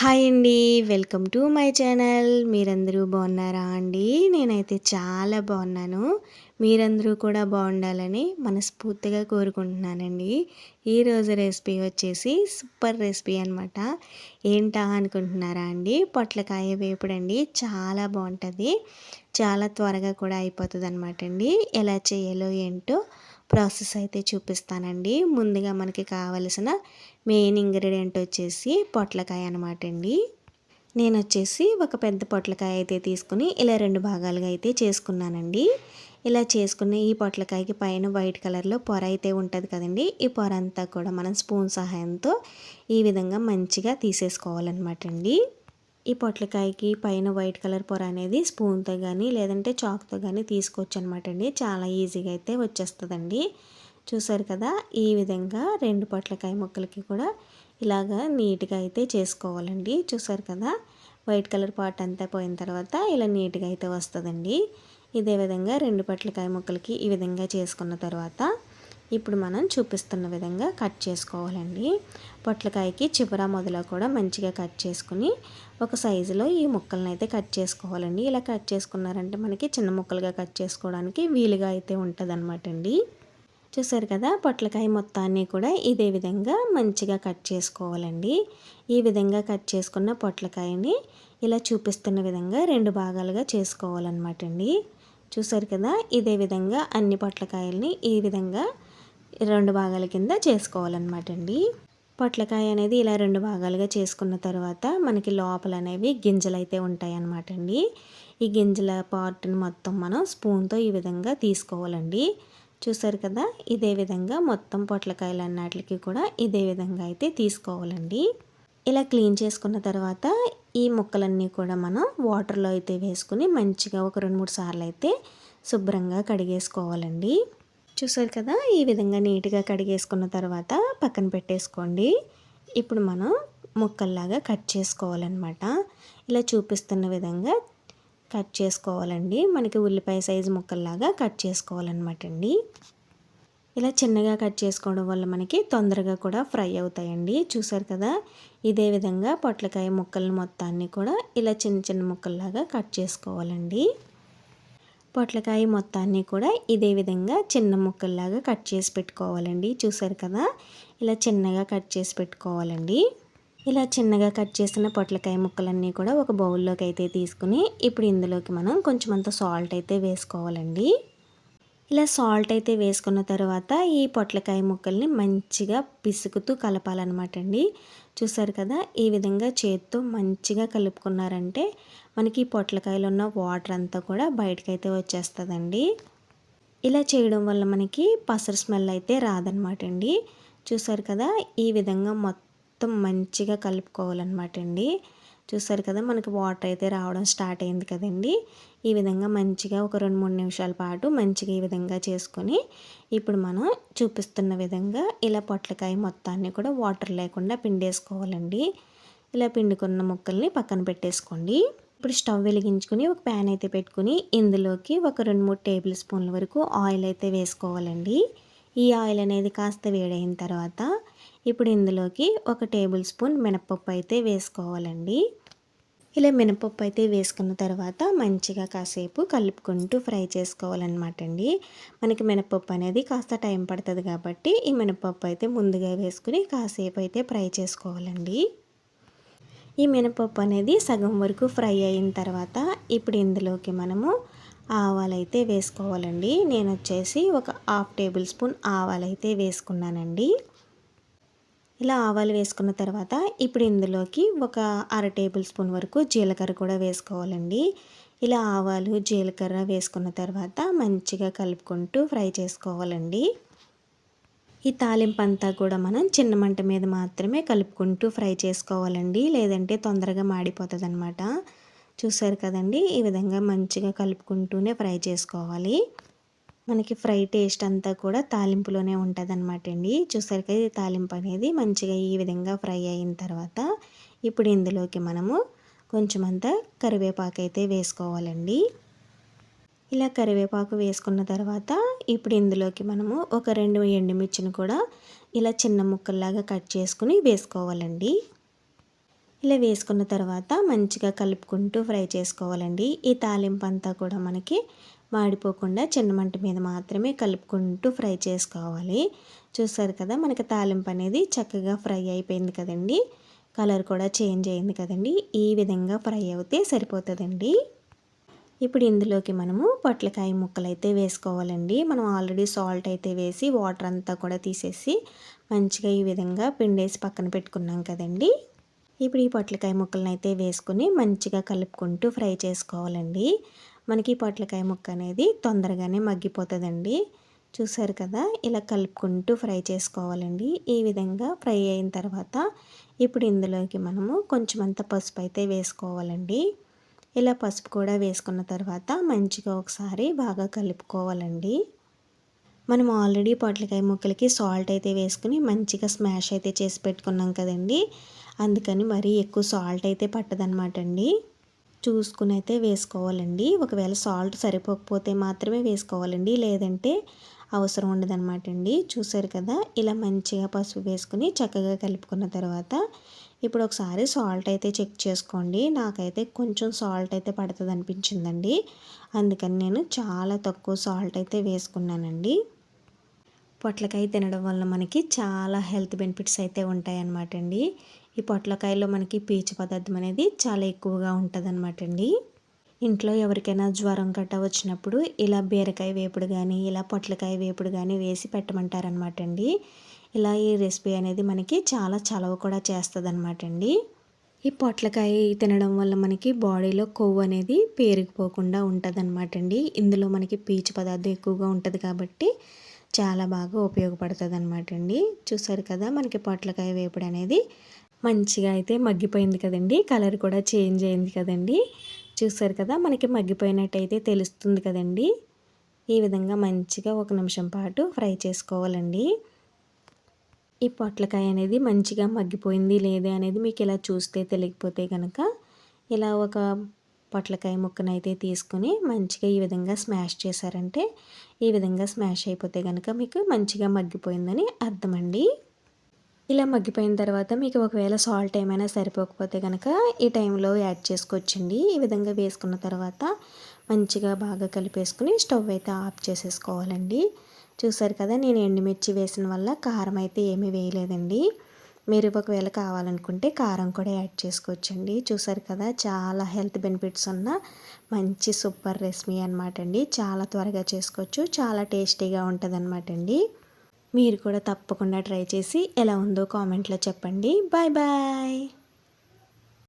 Hi అండి. Welcome to my channel. మీరందరూ బాగున్నారా అండి? నేనైతే చాలా బాగున్నాను. మీరందరూ కూడా బాగుండాలని మనస్ఫూర్తిగా కోరుకుంటున్నానండి. ఈరోజు రెసిపీ వచ్చేసి సూపర్ రెసిపీ అనమాట ఏంటా అనుకుంటున్నారా అండి? పొట్లకాయ వేపుడండి చాలా బాగుంటుంది. చాలా త్వరగా కూడా అయిపోతుంది అనమాట అండి. ఎలా చేయాలో ఏంటో ప్రాసెస్ అయితే చూపిస్తానండి. ముందుగా మనకి కావలసిన మెయిన్ ఇంగ్రీడియంట్ వచ్చేసి పొట్లకాయ అనమాట అండి. నేను వచ్చేసి ఒక పెద్ద పొట్లకాయ అయితే తీసుకుని ఇలా రెండు భాగాలుగా అయితే చేసుకున్నానండి. ఇలా చేసుకున్న ఈ పొట్లకాయకి పైన వైట్ కలర్లో పొర అయితే ఉంటుంది కదండి. ఈ పొర అంతా కూడా మనం స్పూన్ సహాయంతో ఈ విధంగా మంచిగా తీసేసుకోవాలన్నమాట అండి. ఈ పొట్లకాయకి పైన వైట్ కలర్ పొర అనేది స్పూన్తో కానీ లేదంటే చాక్తో కానీ తీసుకోవచ్చు అనమాట అండి. చాలా ఈజీగా అయితే వచ్చేస్తుందండి. చూసారు కదా ఈ విధంగా రెండు పొట్లకాయ ముక్కలకి కూడా ఇలాగా నీట్గా అయితే చేసుకోవాలండి. చూసారు కదా వైట్ కలర్ పార్ట్ అంతా పోయిన తర్వాత ఇలా నీట్గా అయితే వస్తుందండి. ఇదే విధంగా రెండు పొట్లకాయ ముక్కలకి ఈ విధంగా చేసుకున్న తర్వాత ఇప్పుడు మనం చూపిస్తున్న విధంగా కట్ చేసుకోవాలండి. పొట్లకాయకి చివర మొదల కూడా మంచిగా కట్ చేసుకుని ఒక సైజులో ఈ ముక్కలను అయితే కట్ చేసుకోవాలండి. ఇలా కట్ చేసుకున్నారంటే మనకి చిన్న ముక్కలుగా కట్ చేసుకోవడానికి వీలుగా అయితే ఉంటుంది అనమాట అండి చూసారు కదా పొట్లకాయ మొత్తాన్ని కూడా ఇదే విధంగా మంచిగా కట్ చేసుకోవాలండి. ఈ విధంగా కట్ చేసుకున్న పొట్లకాయని ఇలా చూపిస్తున్న విధంగా రెండు భాగాలుగా చేసుకోవాలన్నమాట అండి చూసారు కదా ఇదే విధంగా అన్ని పొట్లకాయల్ని ఈ విధంగా రెండు భాగాల కింద చేసుకోవాలన్నమాట అండి పొట్లకాయ అనేది ఇలా రెండు భాగాలుగా చేసుకున్న తర్వాత మనకి లోపల అనేవి గింజలు అయితే ఉంటాయన్నమాట అండి ఈ గింజల పార్ట్ని మొత్తం మనం స్పూన్తో ఈ విధంగా తీసుకోవాలండి. చూసారు కదా ఇదే విధంగా మొత్తం పొట్లకాయలు అన్నిటికి కూడా ఇదే విధంగా అయితే తీసుకోవాలండి. ఇలా క్లీన్ చేసుకున్న తర్వాత ఈ ముక్కలన్నీ కూడా మనం వాటర్లో అయితే వేసుకుని మంచిగా ఒక రెండు మూడు సార్లు అయితే శుభ్రంగా కడిగేసుకోవాలండి. చూసారు కదా? ఈ విధంగా నీట్గా కడిగేసుకున్న తర్వాత పక్కన పెట్టేసుకోండి. ఇప్పుడు మనం ముక్కల్లాగా కట్ చేసుకోవాలన్నమాట. ఇలా చూపిస్తున్న విధంగా కట్ చేసుకోవాలండి. మనకి ఉల్లిపాయ సైజు ముక్కల్లాగా కట్ చేసుకోవాలన్నమాట అండి. ఇలా చిన్నగా కట్ చేసుకోవడం వల్ల మనకి తొందరగా కూడా ఫ్రై అవుతాయండి. చూసారు కదా? ఇదే విధంగా పొట్లకాయ ముక్కలను మొత్తాన్ని కూడా ఇలా చిన్న చిన్న ముక్కల్లాగా కట్ చేసుకోవాలండి. పొట్లకాయ మొత్తాన్ని కూడా ఇదే విధంగా చిన్న ముక్కల్లాగా కట్ చేసి పెట్టుకోవాలండి. చూసారు కదా? ఇలా చిన్నగా కట్ చేసి పెట్టుకోవాలండి. ఇలా చిన్నగా కట్ చేసిన పొట్లకాయ ముక్కలన్నీ కూడా ఒక బౌల్లోకి అయితే తీసుకుని ఇప్పుడు ఇందులోకి మనం కొంచెం అంత సాల్ట్ అయితే వేసుకోవాలండి. ఇలా సాల్ట్ అయితే వేసుకున్న తర్వాత ఈ పొట్లకాయ ముక్కల్ని మంచిగా పిసుకుతూ కలపాలన్నమాట అండి చూసారు కదా ఈ విధంగా చేత్తో మంచిగా కలుపుకున్నారంటే మనకి పొట్లకాయలు ఉన్న వాటర్ అంతా కూడా బయటకైతే వచ్చేస్తుందండి. ఇలా చేయడం వల్ల మనకి పసరు స్మెల్ అయితే రాదనమాట అండి చూసారు కదా ఈ విధంగా మొత్తం మొత్తం మంచిగా కలుపుకోవాలన్నమాట అండి చూసారు కదా మనకి వాటర్ అయితే రావడం స్టార్ట్ అయింది కదండి. ఈ విధంగా మంచిగా ఒక రెండు మూడు నిమిషాల పాటు మంచిగా ఈ విధంగా చేసుకొని ఇప్పుడు మనం చూపిస్తున్న విధంగా ఇలా పొట్లకాయ మొత్తాన్ని కూడా వాటర్ లేకుండా పిండేసుకోవాలండి. ఇలా పిండుకున్న ముక్కల్ని పక్కన పెట్టేసుకోండి. ఇప్పుడు స్టవ్ వెలిగించుకొని ఒక ప్యాన్ అయితే పెట్టుకుని ఇందులోకి ఒక రెండు మూడు టేబుల్ స్పూన్ల వరకు ఆయిల్ అయితే వేసుకోవాలండి. ఈ ఆయిల్ అనేది కాస్త వేడైన తర్వాత ఇప్పుడు ఇందులోకి ఒక టేబుల్ స్పూన్ మినపప్పు అయితే వేసుకోవాలండి. ఇలా మినపప్పు అయితే వేసుకున్న తర్వాత మంచిగా కాసేపు కలుపుకుంటూ ఫ్రై చేసుకోవాలన్నమాట అండి. మనకి మినపప్పు అనేది కాస్త టైం పడుతుంది కాబట్టి ఈ మినపప్పు అయితే ముందుగా వేసుకుని కాసేపు అయితే ఫ్రై చేసుకోవాలండి. ఈ మినపప్పు అనేది సగం వరకు ఫ్రై అయిన తర్వాత ఇప్పుడు ఇందులోకి మనము ఆవాలైతే వేసుకోవాలండి. నేను వచ్చేసి ఒక హాఫ్ టేబుల్ స్పూన్ ఆవాలైతే వేసుకున్నానండి. ఇలా ఆవాలు వేసుకున్న తర్వాత ఇప్పుడు ఇందులోకి ఒక అర టేబుల్ స్పూన్ వరకు జీలకర్ర కూడా వేసుకోవాలండి. ఇలా ఆవాలు జీలకర్ర వేసుకున్న తర్వాత మంచిగా కలుపుకుంటూ ఫ్రై చేసుకోవాలండి. ఈ తాలింపు అంతా కూడా మనం చిన్న మంట మీద మాత్రమే కలుపుకుంటూ ఫ్రై చేసుకోవాలండి. లేదంటే తొందరగా మాడిపోతుంది అనమాట చూసారు కదండి? ఈ విధంగా మంచిగా కలుపుకుంటూనే ఫ్రై చేసుకోవాలి. మనకి ఫ్రై టేస్ట్ అంతా కూడా తాలింపులోనే ఉంటుంది అనమాట అండి చూసరికి తాలింపు అనేది మంచిగా ఈ విధంగా ఫ్రై అయిన తర్వాత ఇప్పుడు ఇందులోకి మనము కొంచెం అంతా కరివేపాకు అయితే వేసుకోవాలండి. ఇలా కరివేపాకు వేసుకున్న తర్వాత ఇప్పుడు ఇందులోకి మనము ఒక రెండు ఎండుమిర్చిని కూడా ఇలా చిన్న ముక్కల్లాగా కట్ చేసుకుని వేసుకోవాలండి. ఇలా వేసుకున్న తర్వాత మంచిగా కలుపుకుంటూ ఫ్రై చేసుకోవాలండి. ఈ తాలింపు అంతా కూడా మనకి మాడిపోకుండా చిన్న మంట మీద మాత్రమే కలుపుకుంటూ ఫ్రై చేసుకోవాలి. చూసారు కదా మనకి తాలింపు అనేది చక్కగా ఫ్రై అయిపోయింది కదండి. కలర్ కూడా చేంజ్ అయింది కదండి. ఈ విధంగా ఫ్రై అవుతే సరిపోతుందండి. ఇప్పుడు ఇందులోకి మనము పొట్లకాయ ముక్కలు అయితే వేసుకోవాలండి. మనం ఆల్రెడీ సాల్ట్ అయితే వేసి వాటర్ అంతా కూడా తీసేసి మంచిగా ఈ విధంగా పిండేసి పక్కన పెట్టుకున్నాం కదండి. ఇప్పుడు ఈ పొట్లకాయ ముక్కలను అయితే వేసుకుని మంచిగా కలుపుకుంటూ ఫ్రై చేసుకోవాలండి. మనకి పొట్లకాయ ముక్క అనేది తొందరగానే మగ్గిపోతుందండి. చూసారు కదా ఇలా కలుపుకుంటూ ఫ్రై చేసుకోవాలండి. ఈ విధంగా ఫ్రై అయిన తర్వాత ఇప్పుడు ఇందులోకి మనము కొంచెం అంత పసుపు అయితే వేసుకోవాలండి. ఇలా పసుపు కూడా వేసుకున్న తర్వాత మంచిగా ఒకసారి బాగా కలుపుకోవాలండి. మనం ఆల్రెడీ పొట్లకాయ ముక్కలకి సాల్ట్ అయితే వేసుకుని మంచిగా స్మాష్ అయితే చేసి పెట్టుకున్నాం కదండి. అందుకని మరీ ఎక్కువ సాల్ట్ అయితే పట్టదనమాట అండి చూసుకుని అయితే వేసుకోవాలండి. ఒకవేళ సాల్ట్ సరిపోకపోతే మాత్రమే వేసుకోవాలండి. లేదంటే అవసరం ఉండదన్నమాట అండి. చూసారు కదా ఇలా మంచిగా పసుపు వేసుకుని చక్కగా కలుపుకున్న తర్వాత ఇప్పుడు ఒకసారి సాల్ట్ అయితే చెక్ చేసుకోండి. నాకైతే కొంచెం సాల్ట్ అయితే పడుతుంది అనిపించిందండి. అందుకని నేను చాలా తక్కువ సాల్ట్ అయితే వేసుకున్నానండి. పొట్లకాయ తినడం వల్ల మనకి చాలా హెల్త్ బెనిఫిట్స్ అయితే ఉంటాయన్నమాట అండి. ఈ పొట్లకాయలో మనకి పీచు పదార్థం అనేది చాలా ఎక్కువగా ఉంటుంది అనమాట అండి. ఇంట్లో ఎవరికైనా జ్వరం గట్ట వచ్చినప్పుడు ఇలా బీరకాయ వేపుడు కానీ ఇలా పొట్లకాయ వేపుడు కానీ వేసి పెట్టమంటారనమాట అండి. ఇలా ఈ రెసిపీ అనేది మనకి చాలా చలవ కూడా చేస్తుంది అనమాట అండి. ఈ పొట్లకాయ తినడం వల్ల మనకి బాడీలో కొవ్వు అనేది పేరుకుపోకుండా ఉంటుంది అనమాట అండి. ఇందులో మనకి పీచు పదార్థం ఎక్కువగా ఉంటుంది కాబట్టి చాలా బాగా ఉపయోగపడుతుంది అనమాట అండి. చూసారు కదా మనకి పొట్లకాయ వేపుడు అనేది మంచిగా అయితే మగ్గిపోయింది కదండి. కలర్ కూడా చేంజ్ అయింది కదండి. చూసారు కదా మనకి మగ్గిపోయినట్టయితే తెలుస్తుంది కదండి. ఈ విధంగా మంచిగా ఒక నిమిషం పాటు ఫ్రై చేసుకోవాలండి. ఈ పొట్లకాయ అనేది మంచిగా మగ్గిపోయింది లేదే అనేది మీకు ఇలా చూస్తే తెలియకపోతే కనుక ఇలా ఒక పొట్లకాయ ముక్కనైతే తీసుకొని మంచిగా ఈ విధంగా స్మాష్ చేశారంటే ఈ విధంగా స్మాష్ అయిపోతే కనుక మీకు మంచిగా మగ్గిపోయిందని అర్థమండి. ఇలా మగ్గిపోయిన తర్వాత మీకు ఒకవేళ సాల్ట్ ఏమైనా సరిపోకపోతే కనుక ఈ టైంలో యాడ్ చేసుకోవచ్చండి. ఈ విధంగా వేసుకున్న తర్వాత మంచిగా బాగా కలిపేసుకుని స్టవ్ అయితే ఆఫ్ చేసేసుకోవాలండి. చూసారు కదా నేను ఎండుమిర్చి వేసిన వల్ల కారం అయితే ఏమీ వేయలేదండి. మీరు ఒకవేళ కావాలనుకుంటే కారం కూడా యాడ్ చేసుకోవచ్చండి. చూసారు కదా చాలా హెల్త్ బెనిఫిట్స్ ఉన్న మంచి సూపర్ రెసిపీ అనమాట అండి చాలా త్వరగా చేసుకోవచ్చు చాలా టేస్టీగా ఉంటుంది అనమాట అండి మీరు కూడా తప్పకుండా ట్రై చేసి ఎలా ఉందో కామెంట్లో చెప్పండి. Bye bye.